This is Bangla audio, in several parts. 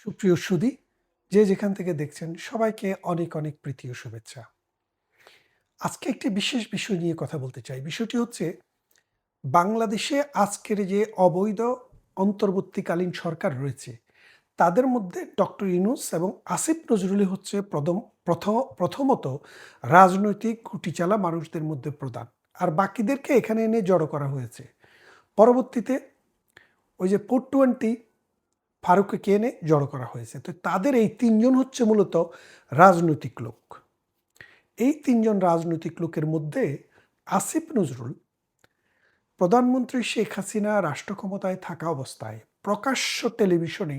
সুপ্রিয় সুদী, যে যেখান থেকে দেখছেন, সবাইকে অনেক অনেক প্রীতি ও শুভেচ্ছা। আজকে একটি বিশেষ বিষয় নিয়ে কথা বলতে চাই। বিষয়টি হচ্ছে, বাংলাদেশে আজকের যে অবৈধ অন্তর্বর্তীকালীন সরকার রয়েছে, তাদের মধ্যে ডক্টর ইউনুস এবং আসিফ নজরুলই হচ্ছে প্রথম প্রথমত রাজনৈতিক কুটিচালা মানুষদের মধ্যে প্রধান। আর বাকিদেরকে এখানে এনে জড়ো করা হয়েছে। পরবর্তীতে ওই যে পোর্ট টোয়েন্টি ফারুককে এনে জড়ো করা হয়েছে। তো তাদের এই তিনজন হচ্ছে মূলত রাজনৈতিক লোক। এই তিনজন রাজনৈতিক লোকের মধ্যে আসিফ নজরুল, প্রধানমন্ত্রী শেখ হাসিনা রাষ্ট্র ক্ষমতায় থাকা অবস্থায় প্রকাশ্য টেলিভিশনে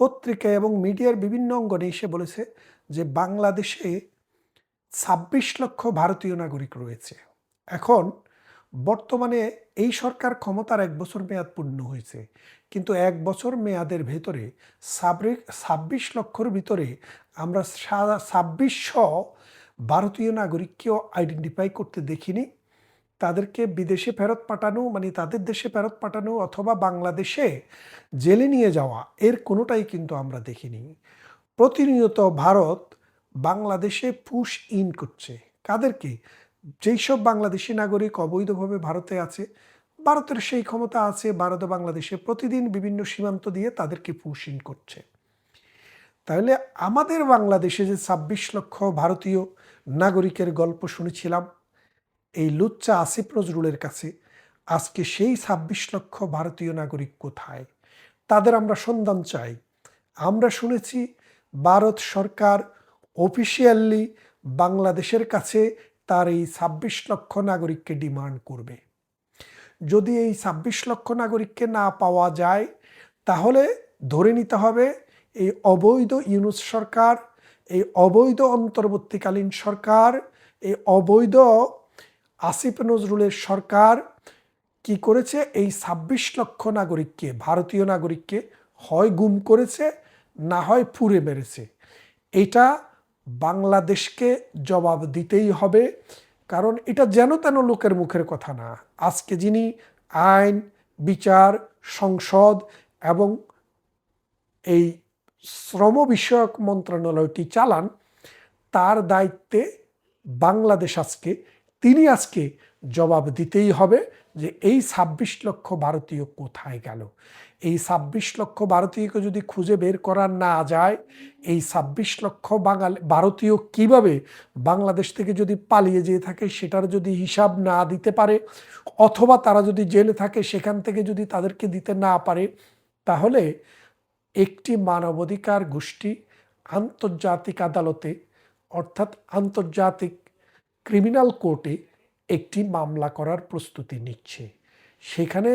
পত্রিকা এবং মিডিয়ার বিভিন্ন অঙ্গনে এসে বলেছে যে বাংলাদেশে ছাব্বিশ লক্ষ ভারতীয় নাগরিক রয়েছে। এখন বর্তমানে এই সরকার ক্ষমতার এক বছর মেয়াদ পূর্ণ হয়েছে। কিন্তু এক বছর মেয়াদের ভেতরে ছাব্বিশ লক্ষর ভিতরে আমরা ছাব্বিশশো ভারতীয় নাগরিককেও আইডেন্টিফাই করতে দেখিনি। তাদেরকে বিদেশে ফেরত পাঠানো মানে তাদের দেশে ফেরত পাঠানো অথবা বাংলাদেশে জেলে নিয়ে যাওয়া, এর কোনোটাই কিন্তু আমরা দেখিনি। প্রতিনিয়ত ভারত বাংলাদেশে পুশ ইন করছে। কাদেরকে? যেই সব বাংলাদেশি নাগরিক অবৈধভাবে ভারতে আছে, ভারতের সেই ক্ষমতা আছে, ভারত বাংলাদেশে প্রতিদিন বিভিন্ন সীমান্ত দিয়ে তাদেরকে পুশ ইন করছে। তাহলে আমাদের বাংলাদেশে যে ছাব্বিশ লক্ষ ভারতীয় নাগরিকের গল্প শুনেছিলাম, এই লুচ্চা আসিফ নজরুলের কাছে, আজকে সেই ছাব্বিশ লক্ষ ভারতীয় নাগরিক কোথায়? তাদের আমরা সন্ধান চাই। আমরা শুনেছি, ভারত সরকার অফিসিয়ালি বাংলাদেশের কাছে তার এই ছাব্বিশ লক্ষ নাগরিককে ডিমান্ড করবে। যদি এই ছাব্বিশ লক্ষ নাগরিককে না পাওয়া যায়, তাহলে ধরে নিতে হবে এই অবৈধ ইউনুস সরকার, এই অবৈধ অন্তর্বর্তীকালীন সরকার, এই অবৈধ আসিফ নজরুলের সরকার কি করেছে? এই ছাব্বিশ লক্ষ নাগরিককে, ভারতীয় নাগরিককে হয় গুম করেছে, না হয় ফুরে মেরেছে। এটা বাংলাদেশকে জবাব দিতেই হবে। কারণ এটা যেন তেন লোকের মুখের কথা না। আজকে যিনি আইন, বিচার, সংসদ এবং এই শ্রম বিষয়ক মন্ত্রণালয়টি চালান, তার দায়িত্বে বাংলাদেশ আজকে, তিনি আজকে জবাব দিতেই হবে যে এই ছাব্বিশ লক্ষ ভারতীয় কোথায় গেল? এই ছাব্বিশ লক্ষ ভারতীয়কে যদি খুঁজে বের করা না যায়, এই ছাব্বিশ লক্ষ বাঙালি, ভারতীয় কীভাবে বাংলাদেশ থেকে যদি পালিয়ে যেয়ে থাকে সেটার যদি হিসাব না দিতে পারে, অথবা তারা যদি জেলে থাকে সেখান থেকে যদি তাদেরকে দিতে না পারে, তাহলে একটি মানবাধিকার গোষ্ঠী আন্তর্জাতিক আদালতে, অর্থাৎ আন্তর্জাতিক ক্রিমিনাল কোর্টে একটি মামলা করার প্রস্তুতি নিচ্ছে। সেখানে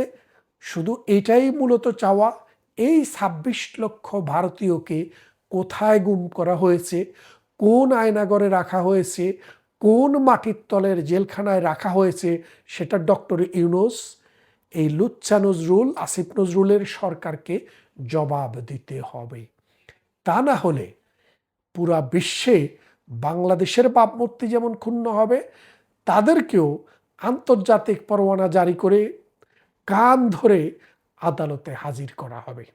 শুধু এটাই মূলত চাওয়া, এই ছাব্বিশ লক্ষ ভারতীয়কে কোথায় গুম করা হয়েছে, কোন আয়নাগরে রাখা হয়েছে, কোন মাটির তলের জেলখানায় রাখা হয়েছে, সেটা ডক্টর ইউনুস, এই লুচ্চা নজরুল, আসিফ নজরুলের সরকারকে জবাব দিতে হবে। তা না হলে পুরা বিশ্বে বাংলাদেশের ভাবমূর্তি যেমন ক্ষুণ্ণ হবে তাদেরকেও আন্তর্জাতিক পরোয়ানা জারি করে কান ধরে আদালতে হাজির করা হবে।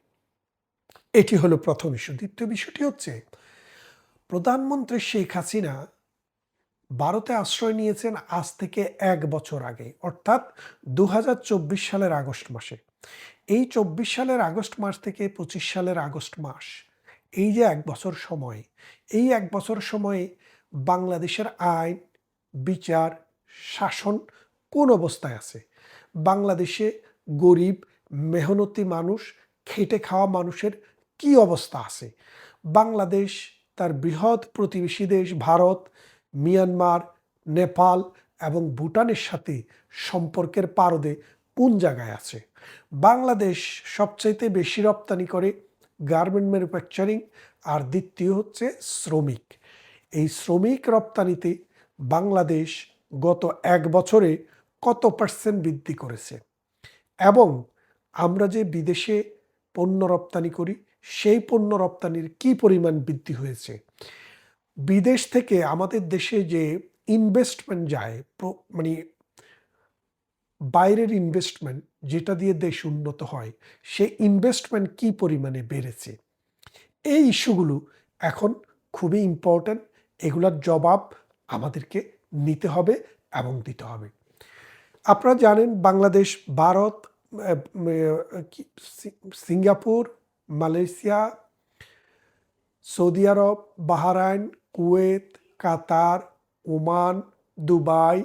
এটি হলো প্রথম ইস্যু। দ্বিতীয় বিষয়টি হচ্ছে, প্রধানমন্ত্রী শেখ হাসিনা ভারতে আশ্রয় নিয়েছেন আজ থেকে এক বছর আগে, অর্থাৎ দু হাজার চব্বিশ সালের আগস্ট মাসে। এই চব্বিশ সালের আগস্ট মাস থেকে পঁচিশ সালের আগস্ট মাস, এই যে এক বছর সময়, এই এক বছর সময়ে বাংলাদেশের আইন বিচার, শাসন কোন অবস্থায় আছে? বাংলাদেশে গরিব, মেহনতি মানুষ, খেটে খাওয়া মানুষের কি অবস্থা আছে? বাংলাদেশ তার বৃহৎ প্রতিবেশী দেশ ভারত, মিয়ানমার, নেপাল এবং ভুটানের সাথে সম্পর্কের পারদে কোন জায়গায় আছে? বাংলাদেশ সবচাইতে বেশি রপ্তানি করে গার্মেন্ট ম্যানুফ্যাকচারিং আর দ্বিতীয় হচ্ছে শ্রমিক। এই শ্রমিক রপ্তানিতে বাংলাদেশ গত এক বছরে কত পার্সেন্ট বৃদ্ধি করেছে? এবং আমরা যে বিদেশে পণ্য রপ্তানি করি, সেই পণ্য রপ্তানির কি পরিমাণ বৃদ্ধি হয়েছে? বিদেশ থেকে আমাদের দেশে যে ইনভেস্টমেন্ট যায় মানে বাইরের ইনভেস্টমেন্ট যেটা দিয়ে দেশ উন্নত হয়, সে ইনভেস্টমেন্ট কি পরিমাণে বেড়েছে? এই ইস্যুগুলো এখন খুবই ইম্পর্ট্যান্ট এগুলোর জবাব আমাদেরকে নিতে হবে এবং দিতে হবে। আপনারা জানেন Bangladesh, Bharat Singapore, Malaysia, Saudi Arab, Bahrain, Kuwait, Qatar, Oman, Dubai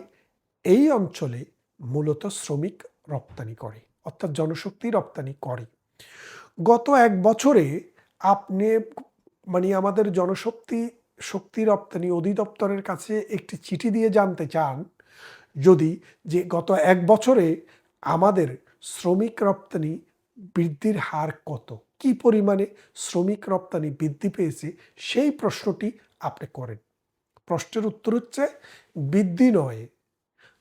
এই অঞ্চলে মূলত শ্রমিক রপ্তানি করে, অর্থাৎ জনশক্তি রপ্তানি করে। গত এক বছরে আপনি মানে আমাদের জনশক্তি শক্তি রপ্তানি অধিদপ্তরের কাছে একটি চিঠি দিয়ে জানতে চান যদি যে গত এক বছরে আমাদের শ্রমিক রপ্তানি বৃদ্ধির হার কত? কি পরিমাণে শ্রমিক রপ্তানি বৃদ্ধি পেয়েছে? সেই প্রশ্নটি আপনি করেন। প্রশ্নের উত্তর হচ্ছে, বৃদ্ধি নয়।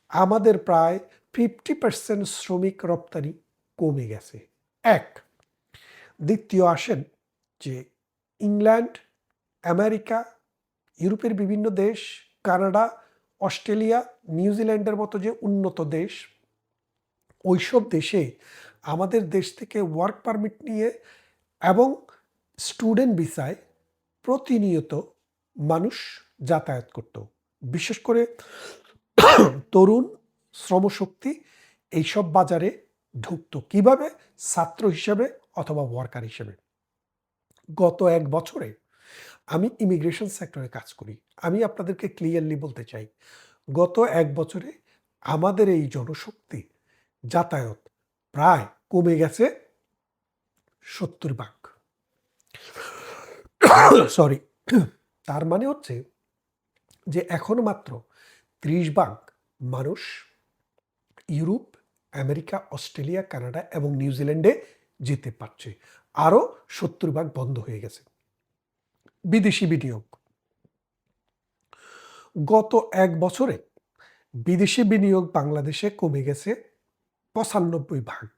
আমাদের প্রায় ফিফটি পার্সেন্ট শ্রমিক রপ্তানি কমে গেছে। এক, দ্বিতীয় আসেন যে ইংল্যান্ড, আমেরিকা ইউরোপের বিভিন্ন দেশ, কানাডা, অস্ট্রেলিয়া নিউজিল্যান্ডের মতো যে উন্নত দেশ, ওইসব দেশে আমাদের দেশ থেকে ওয়ার্ক পারমিট নিয়ে এবং স্টুডেন্ট ভিসায় প্রতিনিয়ত মানুষ যাতায়াত করত। বিশেষ করে তরুণ, শ্রমশক্তি এইসব বাজারে ঢুকতো। কীভাবে? ছাত্র হিসেবে অথবা ওয়ার্কার হিসেবে। গত এক বছরে আমি ইমিগ্রেশন সেক্টরে কাজ করি। আমি আপনাদেরকে ক্লিয়ারলি বলতে চাই, গত এক বছরে আমাদের এই জনশক্তি যাতায়াত প্রায় কমে গেছে সত্তর ভাগ। সরি তার মানে হচ্ছে যে এখন মাত্র ত্রিশ ভাগ মানুষ ইউরোপ, আমেরিকা, অস্ট্রেলিয়া, কানাডা এবং নিউজিল্যান্ডে যেতে পারছে। আরও সত্তর ভাগ বন্ধ হয়ে গেছে। বিদেশি বিনিয়োগ। গত এক বছরে বিদেশি বিনিয়োগ বাংলাদেশে কমে গেছে পঁচানব্বই ভাগ।